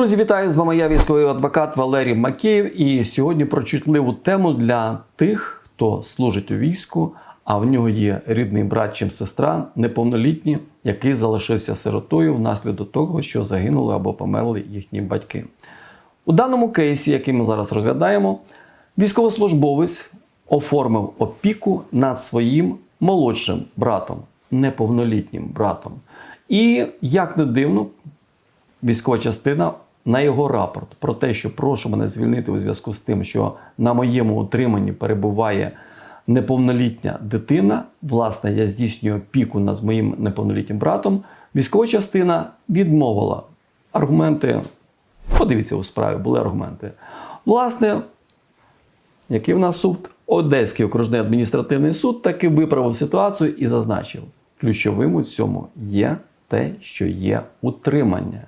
Друзі, вітаю з вами. Я військовий адвокат Валерій Макеєв. І сьогодні про чутливу тему для тих, хто служить у війську, а в нього є рідний брат чи сестра, неповнолітні, який залишився сиротою внаслідок того, що загинули або померли їхні батьки. У даному кейсі, який ми зараз розглядаємо, військовослужбовець оформив опіку над своїм молодшим братом, неповнолітнім братом. І як не дивно, військова частина на його рапорт про те, що прошу мене звільнити у зв'язку з тим, що на моєму утриманні перебуває неповнолітня дитина. Власне, я здійснюю опіку над моїм неповнолітнім братом. Військова частина відмовила аргументи. Подивіться у справі, були аргументи. Власне, який в нас суд? Одеський окружний адміністративний суд таки виправив ситуацію і зазначив, ключовим у цьому є те, що є утримання.